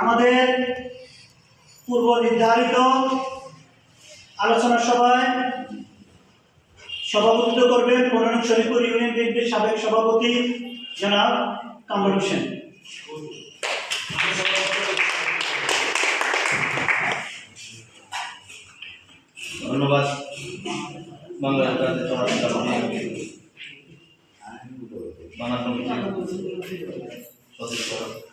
আমাদের পূর্ব নির্ধারিত আলোচনা সভায় সভাপতিত্ব করবেন মনোনয়ন শরীফপুর ইউনিয়ন বিএনপির সাবেক সভাপতি জনাব কামরুল হোসেন ধন্যবাদ বাংলা বাংলা সদস্য।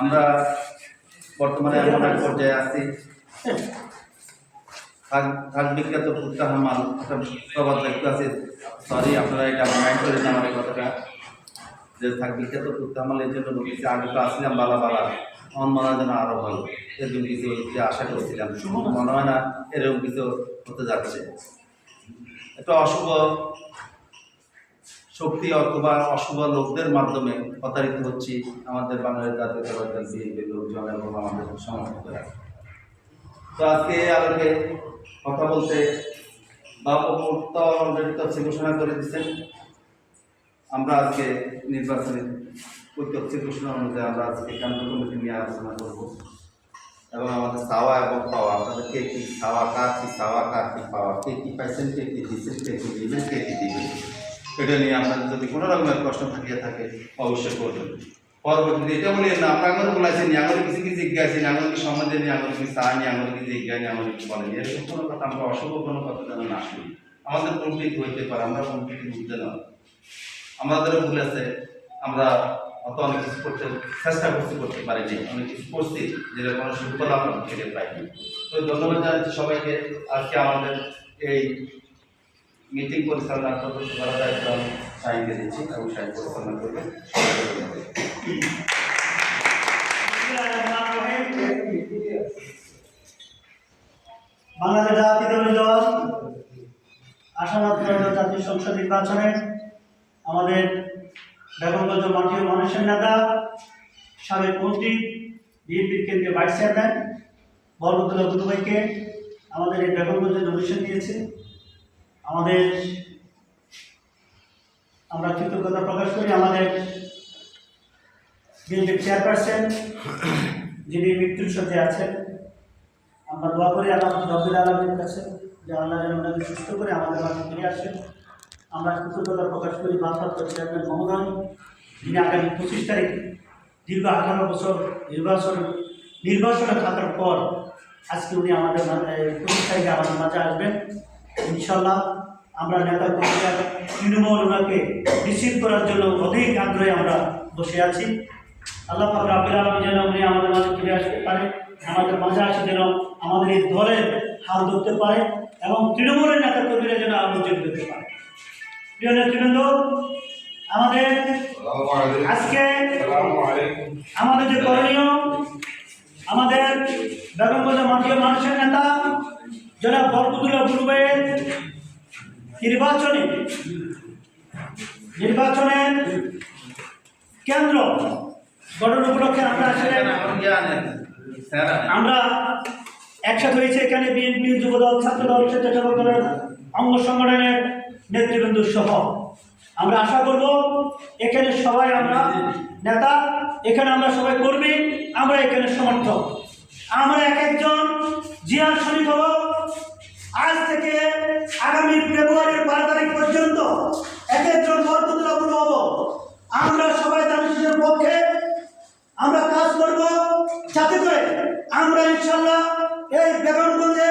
আমরা বর্তমানে এমন এক পর্যায়ে আছি। থাক বিখ্যাত ফুটকা হামাল প্রবাদ দেখতে আছে। সরি আপনারা এটা মাইন্ড করে দিন আমার কথাটা। যে থাক বিখ্যাত ফুটকা হামাল এর জন্য বলছি আগে তো আসলাম বালা বালা। আমার মনে হয় যেন আরও ভালো। এরকম কিছু যে আশা করছিলাম। মনে হয় না এরকম কিছু হতে যাচ্ছে। একটা অশুভ শক্তি অথবা অশুভ লোকদের মাধ্যমে প্রতারিত হচ্ছি আমাদের বাংলাদেশ জাতীয়তাবাদ দল, বিএনপি লোকজন এবং আমাদের সমর্থকরা। তো আজকে এই আলোকে কথা বলতে বাবু মুক্ত অলরেডি ঘোষণা করে দিচ্ছেন। আমরা আজকে নির্বাচনে ওই তফসিল ঘোষণা অনুযায়ী আমরা আজকে কেন্দ্র কমিটি নিয়ে আলোচনা করব। এবং আমাদের চাওয়া এবং পাওয়া, আপনাদের কে কি চাওয়া, কার কি চাওয়া, কার কি পাওয়া, কে কি পাইছেন, কে কি দিচ্ছেন, কে কি দিবেন, কে কি দিবেন? এটা নিয়ে আপনাদের যদি কোনো রকমের প্রশ্ন থাকিয়ে থাকে, অবশ্যই করবেন পরবর্তীতে এটা বলি, না আমরা আঙুল বলাইছেন আঙুল কিছু কি জিজ্ঞাসা আঙুল কি সম্বন্ধে নিয়ে আঙুল কি চা নিয়ে আঙুল কি জিজ্ঞাসা নিয়ে আঙুল কি বলেন এরকম কোনো কথা আমরা, অশুভ কোনো কথা যেন না শুনি। আমাদের কমপ্লিট হইতে পারে, আমরা কমপ্লিট বুঝতে না আমাদেরও ভুল আছে, আমরা অত অনেক কিছু করতে, চেষ্টা করতে করতে পারিনি। অনেক কিছু করছি, যেটা কোনো সুফল আমরা থেকে পাইনি। তো ধন্যবাদ জানাচ্ছি সবাইকে। আজকে আমাদের এই মিটিং পরিচালনা করবে করার দায়িত্ব আমি সাইনকে দিচ্ছি এবং সাইন পরিচালনা করবে, বাংলাদেশ জাতীয় দলের দল আসামাত জাতীয় সংসদ নির্বাচনে আমাদের বেগমগঞ্জ মাটির মানুষের নেতা, সাবেক মন্ত্রী, বিএনপির কেন্দ্রীয় ভাইস চেয়ারম্যান বরবতুল্লাহ দুদুভাইকে আমাদের এই বেগমগঞ্জে নমিশন দিয়েছে। আমাদের আমরা কৃতজ্ঞতা প্রকাশ করি আমাদের বিএনপির চেয়ারপারসন যিনি মৃত্যুর সাথে আছেন। আমরা দোয়া করি আল্লাহ রব্বুল আলমের কাছে যে আল্লাহ যেন ওনাকে সুস্থ করে আমাদের মাঝে ফিরে আসেন। আমরা কৃতজ্ঞতা প্রকাশ করি ভারপ্রাপ্ত চেয়ারম্যান মহোদয়, যিনি আগামী পঁচিশ তারিখ দীর্ঘ আঠারো বছর নির্বাচন নির্বাচনে থাকার পর আজকে উনি আমাদের পঁচিশ তারিখে আমাদের মাঝে আসবেন। ইনশাল্লাহ আমরা নেতা কর্মীরা তৃণমূল ওনাকে রিসিভ করার জন্য অধিক আগ্রহে আমরা বসে আছি। আল্লাহ পাক রাব্বুল আলামিন যেন উনি আমাদের মাঝে ফিরে আসতে পারে আমাদের মাঝে আসে যেন আমাদের এই দলের হাল ধরতে পারে এবং তৃণমূলের নেতা কর্মীরা যেন আলো যোগ দিতে পারে। প্রিয় নেতৃবৃন্দ আমাদের আজকে আমাদের যে করণীয় আমাদের বেগমগঞ্জ মাটির মানুষের নেতা যারা বরকুদুল্লাহ গুরুবের নির্বাচনে নির্বাচনের কেন্দ্র গঠন উপলক্ষে আমরা আমার একসাথে হয়েছে এখানে বিএনপি যুবদল, ছাত্রদল, স্বেচ্ছাসেবক অঙ্গ সংগঠনের নেতৃবৃন্দ সহ। আমরা আশা করব এখানে সবাই আমরা নেতা, এখানে আমরা সবাই কর্মী, আমরা এখানে সমর্থক। আমরা এক একজন জিয়ার আমরা কাজ করব। যাতে করে আমরা ইনশাল্লাহ এই বেগমগঞ্জে